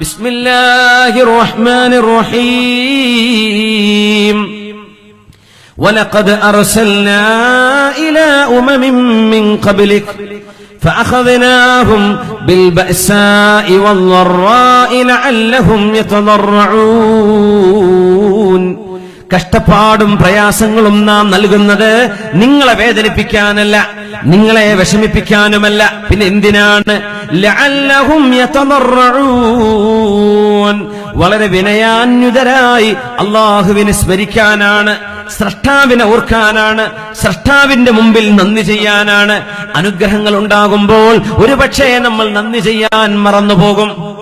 بسم الله الرحمن الرحيم. ولقد أرسلنا إلى أمم من قبلك فأخذناهم بالبأساء والضراء لعلهم يتضرعون. കഷ്ടപ്പാടും പ്രയാസങ്ങളും നാം നൽകുന്നത് നിങ്ങളെ വേദനിപ്പിക്കാനല്ല നിങ്ങളെ വിഷമിപ്പിക്കാനുമല്ല. പിന്നെ എന്തിനാണ്? വളരെ വിനയാന്യുതരായി അള്ളാഹുവിനെ സ്മരിക്കാനാണ് സ്രഷ്ടാവിനെ ഓർക്കാനാണ് സ്രഷ്ടാവിന്റെ മുമ്പിൽ നന്ദി ചെയ്യാനാണ്. അനുഗ്രഹങ്ങൾ ഉണ്ടാകുമ്പോൾ ഒരുപക്ഷേ നമ്മൾ നന്ദി ചെയ്യാൻ മറന്നുപോകും.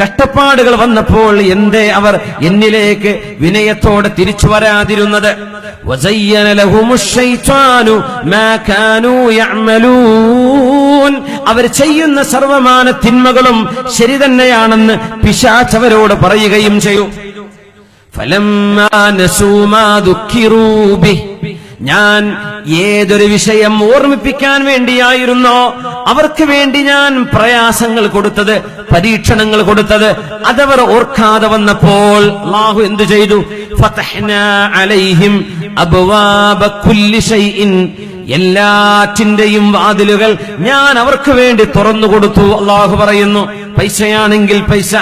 കഷ്ടപ്പാടുകൾ വന്നപ്പോൾ എന്തേ അവർ എന്നിലേക്ക് വിനയത്തോടെ തിരിച്ചു വരാതിരുന്നത്? അവർ ചെയ്യുന്ന സർവമാന തിന്മകളും ശരി തന്നെയാണെന്ന് പിശാച്ചവരോട് പറയുകയും ചെയ്തു. ഫലം ഞാൻ ഏതൊരു വിഷയം ഓർമ്മിപ്പിക്കാൻ വേണ്ടിയായിരുന്നോ അവർക്ക് വേണ്ടി ഞാൻ പ്രയാസങ്ങൾ കൊടുത്തത് പരീക്ഷണങ്ങൾ കൊടുത്തത്. അതവർ ഓർക്കാതെ വന്നപ്പോൾ അള്ളാഹു എന്തു ചെയ്തു? അലൈഹിം എല്ലാറ്റിന്റെയും വാതിലുകൾ ഞാൻ അവർക്ക് വേണ്ടി തുറന്നു കൊടുത്തു അള്ളാഹു പറയുന്നു. പൈസയാണെങ്കിൽ പൈസ.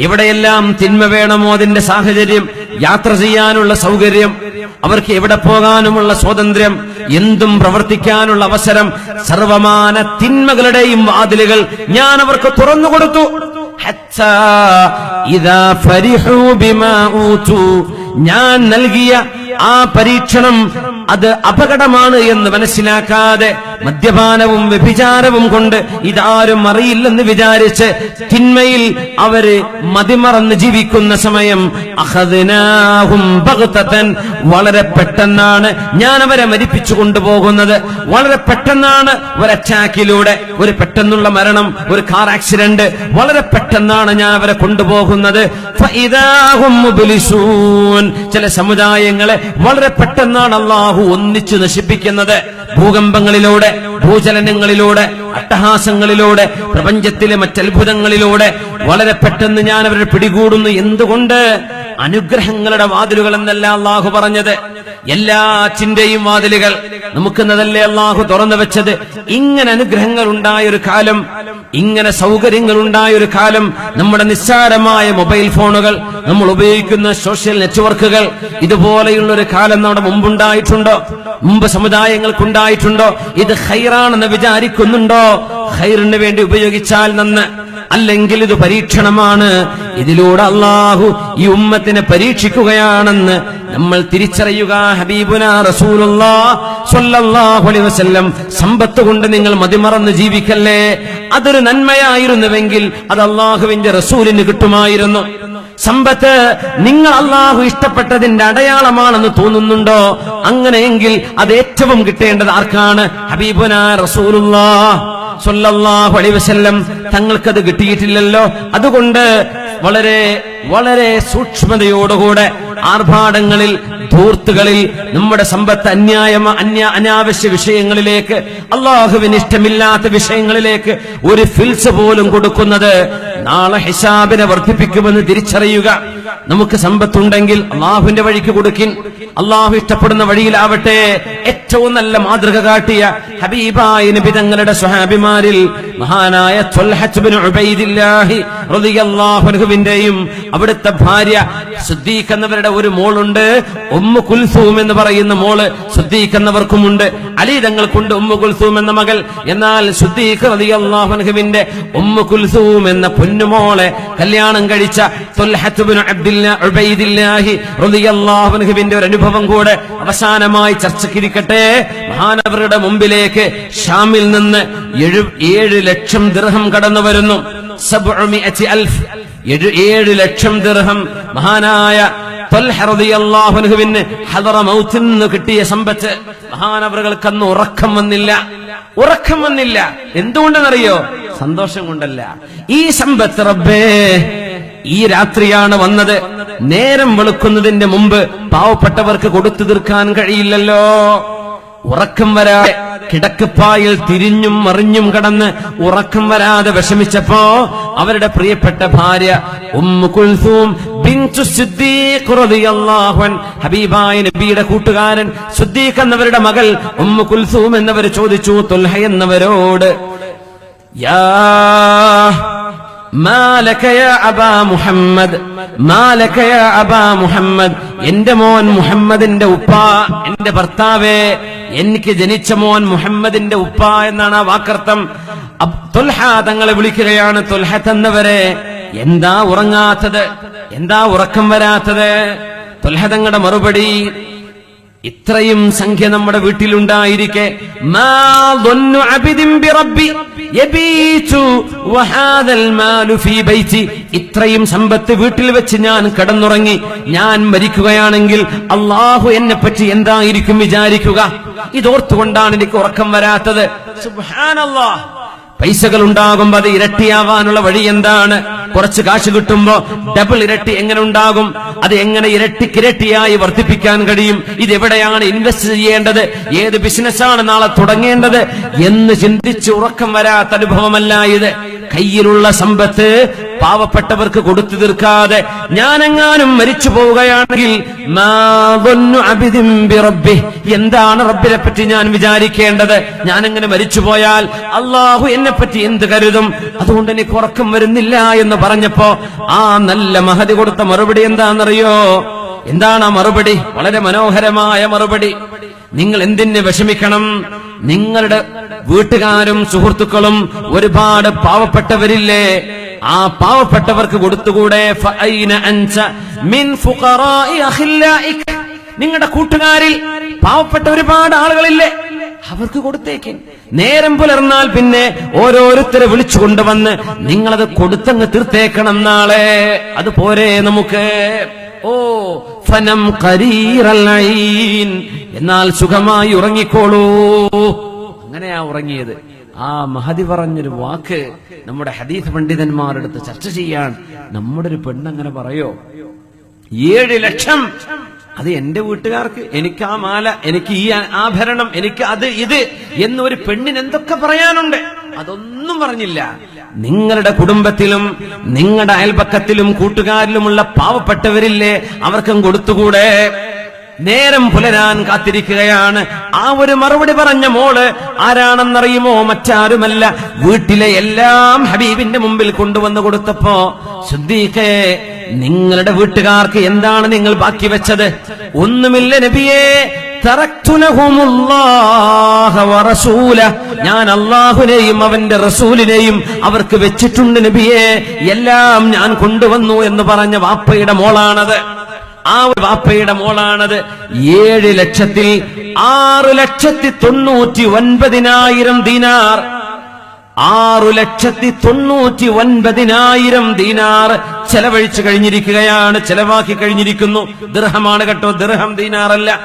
എവിടെയെല്ലാം തിന്മ വേണമോ അതിന്റെ സാഹചര്യം? യാത്ര ചെയ്യാനുള്ള സൗകര്യം? അവർക്ക് എവിടെ പോകാനുമുള്ള സ്വാതന്ത്ര്യം? എന്തും പ്രവർത്തിക്കാനുള്ള അവസരം സർവമാന തിന്മകളുടെയും വാതിലുകൾ ഞാൻ അവർക്ക് തുറന്നു കൊടുത്തു. ഞാൻ നൽകിയ ആ പരീക്ഷണം അത് അപകടമാണ് എന്ന് മനസ്സിലാക്കാതെ മദ്യപാനവും വ്യഭിചാരവും കൊണ്ട് ഇതാരും അറിയില്ലെന്ന് വിചാരിച്ച് തിന്മയിൽ അവർ മതിമറന്ന് ജീവിക്കുന്ന സമയം അഹദിനാഹും. വളരെ പെട്ടെന്നാണ് ഞാൻ അവരെ മരിപ്പിച്ചു കൊണ്ടുപോകുന്നത്. വളരെ പെട്ടെന്നാണ് ഒരു അറ്റാക്കിലൂടെ ഒരു പെട്ടെന്നുള്ള മരണം ഒരു കാർ ആക്സിഡന്റ് വളരെ പെട്ടെന്നാണ് ഞാൻ അവരെ കൊണ്ടുപോകുന്നത്. ചില സമുദായങ്ങളെ വളരെ പെട്ടെന്നാണ് അള്ളാഹു ഒന്നിച്ചു നശിപ്പിക്കുന്നത്. ഭൂകമ്പങ്ങളിലൂടെ ഭൂചലനങ്ങളിലൂടെ അട്ടഹാസങ്ങളിലൂടെ പ്രപഞ്ചത്തിലെ മറ്റത്ഭുതങ്ങളിലൂടെ വളരെ പെട്ടെന്ന് ഞാൻ അവരെ പിടികൂടുന്നു. എന്തുകൊണ്ട്? അനുഗ്രഹങ്ങളുടെ വാതിലുകൾ എന്നല്ല അള്ളാഹു പറഞ്ഞത്. എല്ലാറ്റിന്റെയും വാതിലുകൾ നമുക്കെന്നതല്ലേ അള്ളാഹു തുറന്നു വെച്ചത്? ഇങ്ങനെ അനുഗ്രഹങ്ങൾ ഉണ്ടായ ഒരു കാലം ഇങ്ങനെ സൗകര്യങ്ങൾ ഉണ്ടായ ഒരു കാലം നമ്മുടെ നിസ്സാരമായ മൊബൈൽ ഫോണുകൾ നമ്മൾ ഉപയോഗിക്കുന്ന സോഷ്യൽ നെറ്റ്വർക്കുകൾ ഇതുപോലെയുള്ള ഒരു കാലം നമ്മുടെ മുമ്പുണ്ടായിട്ടുണ്ടോ? മുമ്പ് സമുദായങ്ങൾക്കുണ്ടായിട്ടുണ്ടോ? ഇത് ഹൈറാണെന്ന് വിചാരിക്കുന്നുണ്ടോ? ഹൈറിന് വേണ്ടി ഉപയോഗിച്ചാൽ നന്ന്. അല്ലെങ്കിൽ ഇത് പരീക്ഷണമാണ്. ഇതിലൂടെ അള്ളാഹു ഈ ഉമ്മത്തിനെ പരീക്ഷിക്കുകയാണെന്ന് നമ്മൾ തിരിച്ചറിയുക. ഹബീബുന റസൂലുള്ളാ സ്വല്ലല്ലാഹു അലൈഹി വസല്ലം. സമ്പത്ത് കൊണ്ട് നിങ്ങൾ മതിമറന്ന് ജീവിക്കല്ലേ? അതൊരു നന്മയായിരുന്നുവെങ്കിൽ അത് അള്ളാഹുവിന്റെ റസൂലിന് കിട്ടുമായിരുന്നു. സമ്പത്ത് നിങ്ങൾ അള്ളാഹു ഇഷ്ടപ്പെട്ടതിന്റെ അടയാളമാണെന്ന് തോന്നുന്നുണ്ടോ? അങ്ങനെയെങ്കിൽ അത് ഏറ്റവും കിട്ടേണ്ടത് ആർക്കാണ്? ഹബീബുന റസൂലുള്ളാ. സല്ലല്ലാഹു അലൈഹി വസല്ലം തങ്ങൾക്കത് കിട്ടിയിട്ടില്ലല്ലോ. അതുകൊണ്ട് വളരെ വളരെ സൂക്ഷ്മതയോടുകൂടെ ആർഭാടങ്ങളിൽ ധൂർത്തുകളിൽ നമ്മുടെ സമ്പത്ത് അന്യായമ അന്യ അനാവശ്യ വിഷയങ്ങളിലേക്ക് അള്ളാഹുവിന് ഇഷ്ടമില്ലാത്ത വിഷയങ്ങളിലേക്ക് ഒരു ഫിൽസ് പോലും കൊടുക്കുന്നത് നാളെ ഹിസാബിനെ വർദ്ധിപ്പിക്കുമെന്ന് തിരിച്ചറിയുക. നമുക്ക് സമ്പത്തുണ്ടെങ്കിൽ അള്ളാഹുവിന്റെ വഴിക്ക് കൊടുക്കിൻ. അള്ളാഹു ഇഷ്ടപ്പെടുന്ന വഴിയിലാവട്ടെ. ഏറ്റവും നല്ല മാതൃക കാട്ടിയ ഹബീബായ നബി തങ്ങളുടെ സ്വഹാബിമാരിൽ മഹാനായ അവിടുത്തെ ഭാര്യ സുദ്ദീഖ് എന്നവരുടെ ഒരു മോളുണ്ട്. ഉമ്മു കുൽസൂം എന്ന് പറയുന്ന മോൾ സുദ്ദീഖ് എന്നവർക്കുമുണ്ട്. അലി തങ്ങൾക്കുണ്ട് ഉമ്മു കുൽസൂം എന്ന മകൾ. എന്നാൽ സുദ്ദീഖ് റളിയല്ലാഹു ഉമ്മ കുൽസൂം എന്ന പൊന്നുമോളെ കല്യാണം കഴിച്ച ഒരു അനുഭവം കൂടെ അവസാനമായി മഹാനവരുടെ മുമ്പിലേക്ക് ഷാമിൽ നിന്ന് ഏഴ് ലക്ഷം ദൃഹം കടന്നു വരുന്നു. ഏഴ് ലക്ഷം ദൃഹം. മഹാനായ നിന്ന് കിട്ടിയ സമ്പത്ത്. മഹാനവറുകൾക്ക് അന്ന് ഉറക്കം വന്നില്ല. ഉറക്കം വന്നില്ല. എന്തുകൊണ്ടെന്നറിയോ? സന്തോഷം കൊണ്ടല്ല. ഈ സമ്പത്ത് റബ്ബേ ഈ രാത്രിയാണ് വന്നത്. നേരം വെളുക്കുന്നതിന്റെ മുമ്പ് പാവപ്പെട്ടവർക്ക് കൊടുത്തു തീർക്കാൻ കഴിയില്ലല്ലോ. ഉറക്കം വരാതെ കിടക്കപ്പായിൽ തിരിഞ്ഞും മറിഞ്ഞും കടന്ന് ഉറക്കം വരാതെ വിഷമിച്ചപ്പോ അവരുടെ പ്രിയപ്പെട്ട ഭാര്യ ഉമ്മു കുൽസൂം ഹബീബായ നബിയുടെ കൂട്ടുകാരൻ സുദ്ദീഖ് എന്നവരുടെ മകൾ ഉമ്മു കുൽസൂം എന്നവർ ചോദിച്ചു തുൽഹ എന്നവരോട് യാ മുഹമ്മദ് മുഹമ്മദ് എന്റെ മോൻ മുഹമ്മദിന്റെ ഉപ്പ എന്റെ ഭർത്താവേ എനിക്ക് ജനിച്ച മോൻ മുഹമ്മദിന്റെ ഉപ്പ എന്നാണ് ആ വാക്കർത്ഥം. തൊൽഹ തങ്ങളെ വിളിക്കുകയാണ് തുൽഹ തന്നവരെ എന്താ ഉറങ്ങാത്തത്? എന്താ ഉറക്കം വരാത്തത്? തുൽഹ തങ്ങളുടെ മറുപടി ഇത്രയും സംഖ്യ നമ്മുടെ വീട്ടിലുണ്ടായിരിക്കെ. ഇത്രയും സമ്പത്ത് വീട്ടിൽ വെച്ച് ഞാൻ കടന്നുറങ്ങി. ഞാൻ മരിക്കുകയാണെങ്കിൽ അള്ളാഹു എന്നെ പറ്റി എന്തായിരിക്കും വിചാരിക്കുക? ഇതോർത്തുകൊണ്ടാണ് എനിക്ക് ഉറക്കം വരാത്തത്. സുബാനല്ലാഹ് പൈസകൾ ഉണ്ടാകുമ്പോ അത് ഇരട്ടിയാവാനുള്ള വഴി എന്താണ്? കുറച്ച് കാശ് കിട്ടുമ്പോ ഡബിൾ ഇരട്ടി എങ്ങനെ ഉണ്ടാകും? അത് എങ്ങനെ ഇരട്ടിക്കിരട്ടിയായി വർദ്ധിപ്പിക്കാൻ കഴിയും? ഇത് എവിടെയാണ് ഇൻവെസ്റ്റ് ചെയ്യേണ്ടത്? ഏത് ബിസിനസ്സാണ് നാളെ തുടങ്ങേണ്ടത്? എന്ന് ചിന്തിച്ച് ഉറക്കം വരാത്ത അനുഭവമല്ല ഇത്. കയ്യിലുള്ള സമ്പത്ത് പാവപ്പെട്ടവർക്ക് കൊടുത്തു തീർക്കാതെ ഞാനെങ്ങാനും മരിച്ചു പോവുകയാണെങ്കിൽ എന്താണ് റബ്ബിനെ പറ്റി ഞാൻ വിചാരിക്കേണ്ടത്? ഞാനെങ്ങനെ മരിച്ചു പോയാൽ അള്ളാഹു എന്നെ പറ്റി എന്ത് കരുതും? അതുകൊണ്ട് എനിക്ക് ഉറക്കം വരുന്നില്ല എന്ന് പറഞ്ഞപ്പോ ആ നല്ല മഹതി കൊടുത്ത മറുപടി എന്താണെന്നറിയോ? എന്താണ് ആ മറുപടി? വളരെ മനോഹരമായ മറുപടി. നിങ്ങൾ എന്തിന് വിഷമിക്കണം? നിങ്ങളുടെ വീട്ടുകാരും സുഹൃത്തുക്കളും ഒരുപാട് പാവപ്പെട്ടവരില്ലേ? ആ പാവപ്പെട്ടവർക്ക് കൊടുത്തുകൂടെ. നിങ്ങളുടെ കൂട്ടുകാരിൽ പാവപ്പെട്ട ഒരുപാട് ആളുകളില്ലേ? അവർക്ക് കൊടുത്തേക്കും. നേരം പുലർന്നാൽ പിന്നെ ഓരോരുത്തരെ വിളിച്ചു കൊണ്ടുവന്ന് നിങ്ങളത് കൊടുത്തങ്ങ് തീർത്തേക്കണം നാളെ. അത് നമുക്ക്. ഓ ഫനം. എന്നാൽ സുഖമായി ഉറങ്ങിക്കോളൂ. അങ്ങനെയാ ഉറങ്ങിയത്. ആ മഹതി പറഞ്ഞൊരു വാക്ക് നമ്മുടെ ഹദീസ് പണ്ഡിതന്മാരെടുത്ത് ചർച്ച ചെയ്യാൻ നമ്മുടെ ഒരു പെണ്ണങ്ങനെ പറയോ ഏഴ് ലക്ഷം അത് എന്റെ വീട്ടുകാർക്ക് എനിക്ക് ആ മാല എനിക്ക് ഈ ആഭരണം എനിക്ക് അത് ഇത് എന്നൊരു പെണ്ണിന് എന്തൊക്കെ പറയാനുണ്ട്? അതൊന്നും പറഞ്ഞില്ല. നിങ്ങളുടെ കുടുംബത്തിലും നിങ്ങളുടെ അയൽപക്കത്തിലും കൂട്ടുകാരിലുമുള്ള പാവപ്പെട്ടവരില്ലേ അവർക്കും കൊടുത്തുകൂടെ? നേരം പുലരാൻ കാത്തിരിക്കുകയാണ്. ആ ഒരു മറുപടി പറഞ്ഞ മോൾ ആരാണെന്നറിയുമോ മറ്റാരുമല്ല? വീട്ടിലെ എല്ലാം ഹബീബിന്റെ മുമ്പിൽ കൊണ്ടുവന്ന് കൊടുത്തപ്പോ ശുദ്ധീഖേ നിങ്ങളുടെ വീട്ടുകാർക്ക് എന്താണ് നിങ്ങൾ ബാക്കി വെച്ചത്? ഒന്നുമില്ല നബിയേ. ഞാൻ അള്ളാഹുനെയും അവന്റെ റസൂലിനെയും അവർക്ക് വെച്ചിട്ടുണ്ട് നബിയെ. എല്ലാം ഞാൻ കൊണ്ടുവന്നു എന്ന് പറഞ്ഞ വാപ്പയുടെ മോളാണത്. ആ ഒരു വാപ്പയുടെ മോളാണത്. ഏഴ് ലക്ഷത്തിൽ ആറ് ലക്ഷത്തി തൊണ്ണൂറ്റി ഒൻപതിനായിരം ദീനാർ. ആറു ലക്ഷത്തി തൊണ്ണൂറ്റി ഒൻപതിനായിരം ദീനാർ ചെലവഴിച്ചു കഴിഞ്ഞിരിക്കുകയാണ് ചെലവാക്കി കഴിഞ്ഞിരിക്കുന്നു. ദൃഹമാണ് കേട്ടോ ദൃഹം ദീനാറല്ല.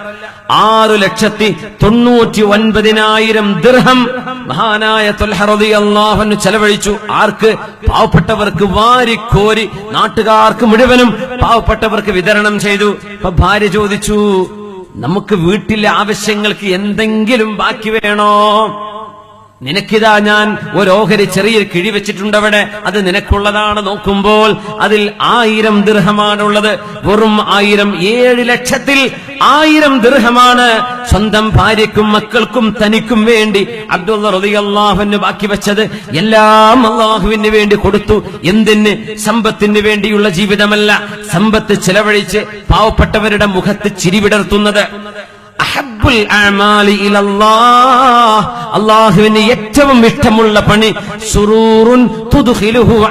ആറു ലക്ഷത്തി തൊണ്ണൂറ്റി ഒൻപതിനായിരം ദൃഹം മഹാനായ തൊൽഹറതി അള്ളാഹുന് ചെലവഴിച്ചു. ആർക്ക്? പാവപ്പെട്ടവർക്ക് വാരിക്കോരി നാട്ടുകാർക്ക് മുഴുവനും പാവപ്പെട്ടവർക്ക് വിതരണം ചെയ്തു. അപ്പൊ ഭാര്യ ചോദിച്ചു നമുക്ക് വീട്ടിലെ ആവശ്യങ്ങൾക്ക് എന്തെങ്കിലും ബാക്കി വേണോ? നിനക്കിതാ ഞാൻ ഒരു ചെറിയ കിഴി വെച്ചിട്ടുണ്ട് അവിടെ അത് നിനക്കുള്ളതാണ് നോക്കുമ്പോൾ അതിൽ ആയിരം ദീർഘമാണുള്ളത് വെറും ആയിരം ഏഴ് ലക്ഷത്തിൽ ആയിരം ദീർഘമാണ് സ്വന്തം ഭാര്യക്കും മക്കൾക്കും തനിക്കും വേണ്ടി അബ്ദുള്ള റതിയല്ലാഹുവിന് ബാക്കി വെച്ചത് എല്ലാം അള്ളാഹുവിന് വേണ്ടി കൊടുത്തു. എന്തിന്? സമ്പത്തിന് വേണ്ടിയുള്ള ജീവിതമല്ല. സമ്പത്ത് ചെലവഴിച്ച് പാവപ്പെട്ടവരുടെ മുഖത്ത് ചിരി വിടർത്തുന്നത് അഹബ്ബുൽ അഅമാലി ഏറ്റവും ഇഷ്ടമുള്ള പണി സുറൂറുൻ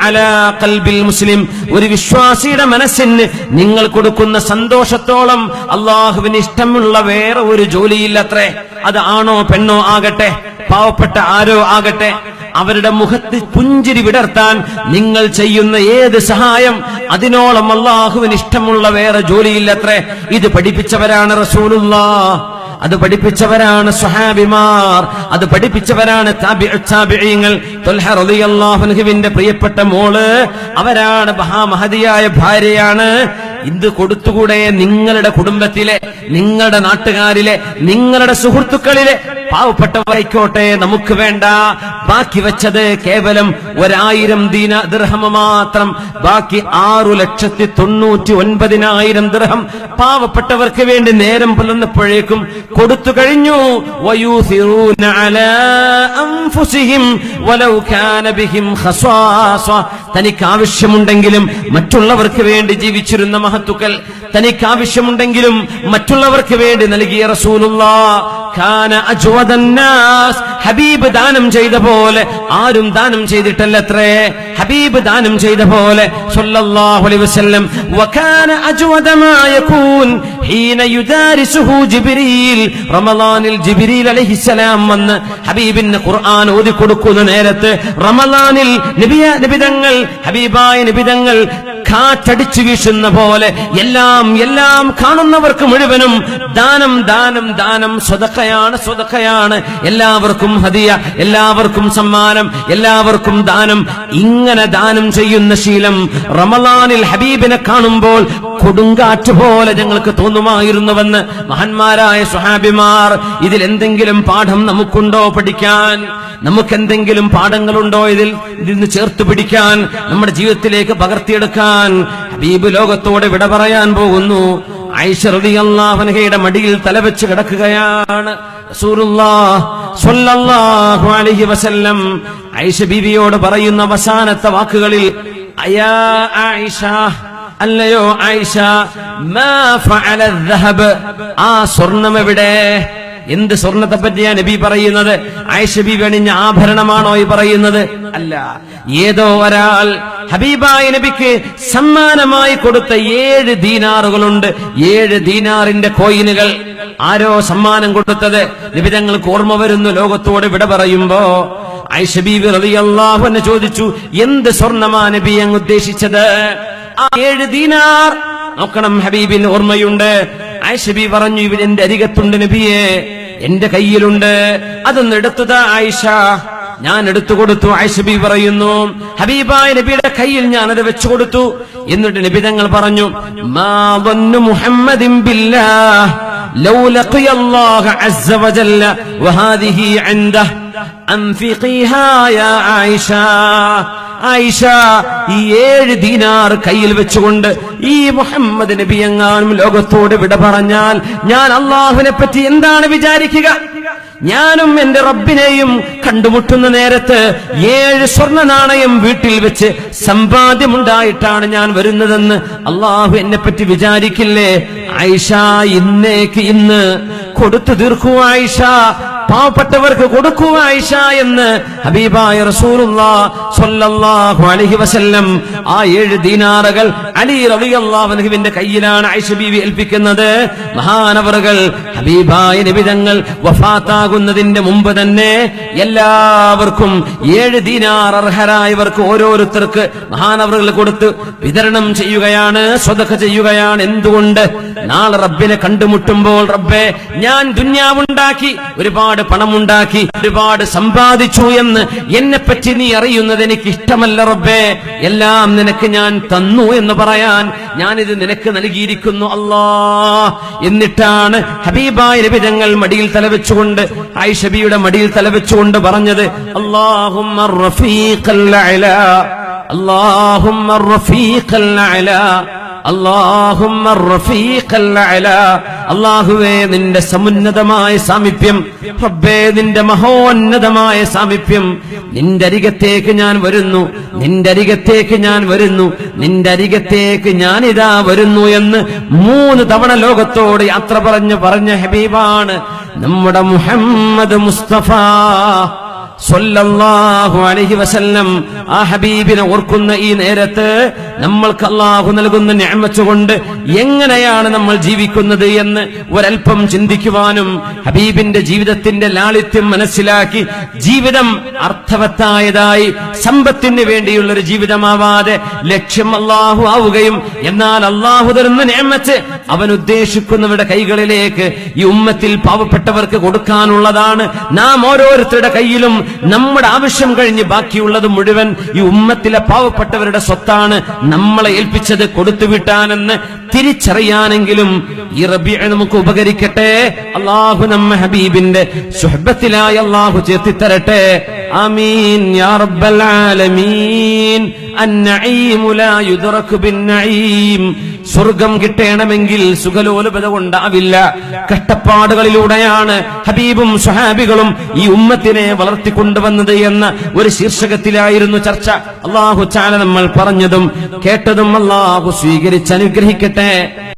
അലാ ഖൽബിൽ മുസ്ലിം. ഒരു വിശ്വാസിയുടെ മനസ്സിന് നിങ്ങൾ കൊടുക്കുന്ന സന്തോഷത്തോളം അല്ലാഹുവിന് ഇഷ്ടമുള്ള വേറെ ഒരു ജോലിയില്ലത്രേ. അത് ആണോ പെണ്ണോ ആകട്ടെ പാവപ്പെട്ട ആരോ ആകട്ടെ. അവരുടെ മുഖത്ത് പുഞ്ചിരി വിടർത്താൻ നിങ്ങൾ ചെയ്യുന്ന ഏത് സഹായം അതിനോളം അള്ളാഹുവിന് ഇഷ്ടമുള്ള വേറെ ജോലിയില്ലത്രേ. ഇത് പഠിപ്പിച്ചവരാണ് റസൂലുള്ളാ അത് പഠിപ്പിച്ചവരാണ് സുഹാബിമാർ അത് പഠിപ്പിച്ചവരാണ് അൻഹുവിന്റെ പ്രിയപ്പെട്ട മോൾ അവരാണ് മഹാമഹതിയായ ഭാര്യയാണ്. ഇത് കൊടുത്തുകൂടെ നിങ്ങളുടെ കുടുംബത്തിലെ നിങ്ങളുടെ നാട്ടുകാരിലെ നിങ്ങളുടെ സുഹൃത്തുക്കളിലെ പാവപ്പെട്ടവരായിക്കോട്ടെ നമുക്ക് വേണ്ട. ബാക്കി വെച്ചത് കേവലം ഒരായിരം ദീന ദൃഹമ മാത്രം. ബാക്കി ആറു ലക്ഷത്തി തൊണ്ണൂറ്റി ഒൻപതിനായിരം ദൃഹം പാവപ്പെട്ടവർക്ക് വേണ്ടി നേരം പുലർന്നപ്പോഴേക്കും കൊടുത്തു കഴിഞ്ഞു. തനിക്ക് ആവശ്യമുണ്ടെങ്കിലും മറ്റുള്ളവർക്ക് വേണ്ടി ജീവിച്ചിരുന്ന മഹത്തുക്കൾ തനിക്ക് ആവശ്യമുണ്ടെങ്കിലും മറ്റുള്ളവർക്ക് വേണ്ടി നൽകിയ റസൂലുള്ള. ഖാന ഹബീബ് ദാനം ചെയ്ത പോലെ ആരും ദാനം ചെയ്തിട്ടല്ലത്രേ. ഹബീബ് ദാനം ചെയ്ത പോലെ സല്ലല്ലാഹു അലൈഹി വസല്ലം. വകാന യകൂൻ ഹീന ജിബ്രീൽ. റമളാനിൽ ജിബ്രീൽ അലൈഹിസ്സലാം വന്ന് ഹബീബിന് ഖുർആൻ ഓതി കൊടുക്കുന്ന നേരത്ത് റമളാനിൽ നബിയ നിബിതങ്ങൾ ഹബീബായ നബിതങ്ങൾ കാറ്റടിച്ചു വീശുന്ന പോലെ എല്ലാം എല്ലാം കാണുന്നവർക്ക് മുഴുവനും ദാനം ദാനം ദാനം സ്വതക്കയാണ് സ്വതക്കയാണ്. എല്ലാവർക്കും ഹതിയ എല്ലാവർക്കും സമ്മാനം എല്ലാവർക്കും ദാനം. ഇങ്ങനെ ദാനം ചെയ്യുന്ന ശീലം റമലാനിൽ ഹബീബിനെ കാണുമ്പോൾ കൊടുങ്കാറ്റ് പോലെ ഞങ്ങൾക്ക് തോന്നുമായിരുന്നുവെന്ന് മഹാന്മാരായ സുഹാബിമാർ ഇതിൽ എന്തെങ്കിലും പാഠം നമുക്കുണ്ടോ പഠിക്കാൻ? നമുക്കെന്തെങ്കിലും പാഠങ്ങളുണ്ടോ ഇതിൽ നിന്ന് ചേർത്ത് പിടിക്കാൻ? നമ്മുടെ ജീവിതത്തിലേക്ക് പകർത്തിയെടുക്കാൻ? ഖുർആൻ ഹബീബ് ലോകത്തോടെ വിട പറയാൻ പോകുന്നു. ഐശ്വറിയല്ലാഹനഹയുടെ മടിയിൽ തലവെച്ച് കിടക്കുകയാണ്. ഐഷ ബീവിയോട് പറയുന്ന അവസാനത്തെ വാക്കുകളിൽ അയാ ആയിഷ അല്ലയോ ആയിഷ ആ സ്വർണം എവിടെ എന്ത് സ്വർണത്തെ പറ്റിയാ നബി പറയുന്നത്? ആയിഷ ബീബി അണിഞ്ഞ ആഭരണമാണോ ഈ പറയുന്നത്? അല്ല. ഏതോ ഒരാൾ ഹബീബായ നബിക്ക് സമ്മാനമായി കൊടുത്ത ഏഴ് ദീനാറുകളുണ്ട്. ഏഴ് ദീനാറിന്റെ കോയിനുകൾ. ആരോ സമ്മാനം കൊടുത്തത്? നബി തങ്ങൾക്ക് ഓർമ്മ വരുന്നു ലോകത്തോട് വിട പറയുമ്പോ. ആയിഷ ബീബി റളിയല്ലാഹു എന്നെ ചോദിച്ചു എന്ത് സ്വർണമാ നബി അങ്ങ് ഉദ്ദേശിച്ചത്? ആ ഏഴ് ദീനാർ. നോക്കണം ഹബീബിന് ഓർമ്മയുണ്ട്. ആയിഷബി പറഞ്ഞു ഇവൻ എന്റെ അരികത്തുണ്ട് നബിയെ എന്റെ കയ്യിലുണ്ട്. അതൊന്ന് എടുത്തതാ ആയിഷ. ഞാൻ എടുത്തു കൊടുത്തു ആയിഷബി പറയുന്നു. ഹബീബായ നബിയുടെ കയ്യിൽ ഞാൻ അത് വെച്ചു കൊടുത്തു. എന്നിട്ട് നബി തങ്ങൾ പറഞ്ഞു മാ ظن ആയിഷ ഈ ഏഴ് ദീനാർ കയ്യിൽ വെച്ചുകൊണ്ട് ഈ മുഹമ്മദ് നബി എങ്ങാനും ലോകത്തോട് വിട പറഞ്ഞാൽ ഞാൻ അള്ളാഹുവിനെ പറ്റി എന്താണ് വിചാരിക്കുക? ഞാനും എന്റെ റബ്ബിനെയും കണ്ടുമുട്ടുന്ന നേരത്ത് ഏഴ് സ്വർണ നാണയം വീട്ടിൽ വെച്ച് സമ്പാദ്യമുണ്ടായിട്ടാണ് ഞാൻ വരുന്നതെന്ന് അള്ളാഹു എന്നെ പറ്റി വിചാരിക്കില്ലേ? ഐഷ ഇന്നേക്ക് ഇന്ന് കൊടുത്തു തീർക്കൂ ആയിഷ. പാവപ്പെട്ടവർക്ക് കൊടുക്കുക ഐഷ എന്ന് ഹബീബായ റസൂലുള്ള സ്വല്ലല്ലാഹു അലൈഹി വസല്ലം ആ ഏഴ് ദീനാറുകൾ അലി റളിയല്ലാഹു അൻഹുവിന്റെ കയ്യിലാണ് ആയിഷ ബീവി ഏൽപ്പിക്കുന്നത്. മഹാനവറുകൾ ഹബീബായ നിബിതങ്ങൾ വഫാത്താകുന്നതിന്റെ മുമ്പ് തന്നെ എല്ലാവർക്കും ഏഴ് ദീനാർ അർഹരായവർക്ക് ഓരോരുത്തർക്ക് മഹാനവറുകൾ കൊടുത്ത് വിതരണം ചെയ്യുകയാണ് സ്വതക്ക ചെയ്യുകയാണ്. എന്തുകൊണ്ട്? നാളെ റബ്ബിനെ കണ്ടുമുട്ടുമ്പോൾ റബ്ബെ ഞാൻ ദുന്യാവുണ്ടാക്കി ഒരുപാട് ഒരുപാട് പണമുണ്ടാക്കി ഒരുപാട് സമ്പാദിച്ചു എന്ന് എന്നെ പറ്റി നീ അറിയുന്നത് എനിക്ക് ഇഷ്ടമല്ല റബ്ബേ. എല്ലാം നിനക്ക് ഞാൻ തന്നു എന്ന് പറയാൻ ഞാനിത് നിനക്ക് നൽകിയിരിക്കുന്നു അല്ലാ. എന്നിട്ടാണ് ഹബീബായ രവിതങ്ങൾ മടിയിൽ തലവെച്ചുകൊണ്ട് ആയിഷബിയുടെ മടിയിൽ തലവെച്ചുകൊണ്ട് പറഞ്ഞത് അള്ളാഹുമ്മ റഫീഖല്ല അള്ളാഹുവേ നിന്റെ സമുന്നതമായ സാമീപ്യം റബ്ബേ നിന്റെ മഹോന്നതമായ സാമീപ്യം നിന്റെ അരികത്തേക്ക് ഞാൻ വരുന്നു നിന്റെ അരികത്തേക്ക് ഞാൻ വരുന്നു നിന്റെ അരികത്തേക്ക് ഞാൻ ഇതാ വരുന്നു എന്ന് മൂന്ന് തവണ ലോകത്തോട് യാത്ര പറഞ്ഞു പറഞ്ഞ ഹബീബാണ് നമ്മുടെ മുഹമ്മദ് മുസ്തഫ. വസല്ലം. ആ ഹബീബിനെ ഓർക്കുന്ന ഈ നേരത്ത് നമ്മൾക്ക് അള്ളാഹു നൽകുന്ന ഞാമച്ച് കൊണ്ട് എങ്ങനെയാണ് നമ്മൾ ജീവിക്കുന്നത് എന്ന് ഒരൽപ്പം ചിന്തിക്കുവാനും ഹബീബിന്റെ ജീവിതത്തിന്റെ ലാളിത്യം മനസ്സിലാക്കി ജീവിതം അർത്ഥവത്തായതായി സമ്പത്തിന് വേണ്ടിയുള്ള ഒരു ജീവിതമാവാതെ ലക്ഷ്യം അള്ളാഹു ആവുകയും എന്നാൽ അള്ളാഹു തരുന്ന ഞാമച്ച് അവൻ ഉദ്ദേശിക്കുന്നവരുടെ കൈകളിലേക്ക് ഈ ഉമ്മത്തിൽ പാവപ്പെട്ടവർക്ക് കൊടുക്കാനുള്ളതാണ് നാം ഓരോരുത്തരുടെ കയ്യിലും നമ്മുടെ ആവശ്യം കഴിഞ്ഞ് ബാക്കിയുള്ളത് മുഴുവൻ ഈ ഉമ്മത്തിലെ പാവപ്പെട്ടവരുടെ സ്വത്താണ് നമ്മളെ ഏൽപ്പിച്ചത് കൊടുത്തുവിട്ടാനെന്ന് തിരിച്ചറിയാനെങ്കിലും ഈ റബി നമുക്ക് ഉപകരിക്കട്ടെ അള്ളാഹു നമ്മ ഹബീബിന്റെ സുഹബത്തിലായി അള്ളാഹു ചേർത്തിത്തരട്ടെ ആമീൻ യാ റബ്ബൽ ആലമീൻ النعيم لا يدرك بالنعيم സ്വർഗം കിട്ടണമെങ്കിൽ സുഖലോലുപത ഉണ്ടാവില്ല കഷ്ടപ്പാടുകളിലൂടെയാണ് ഹബീബും സുഹാബികളും ഈ ഉമ്മത്തിനെ വളർത്തിക്കൊണ്ടുവന്നത് എന്ന ഒരു ശീർഷകത്തിലായിരുന്നു ചർച്ച. അള്ളാഹു ചാല നമ്മൾ പറഞ്ഞതും കേട്ടതും അള്ളാഹു സ്വീകരിച്ച് അനുഗ്രഹിക്കട്ടെ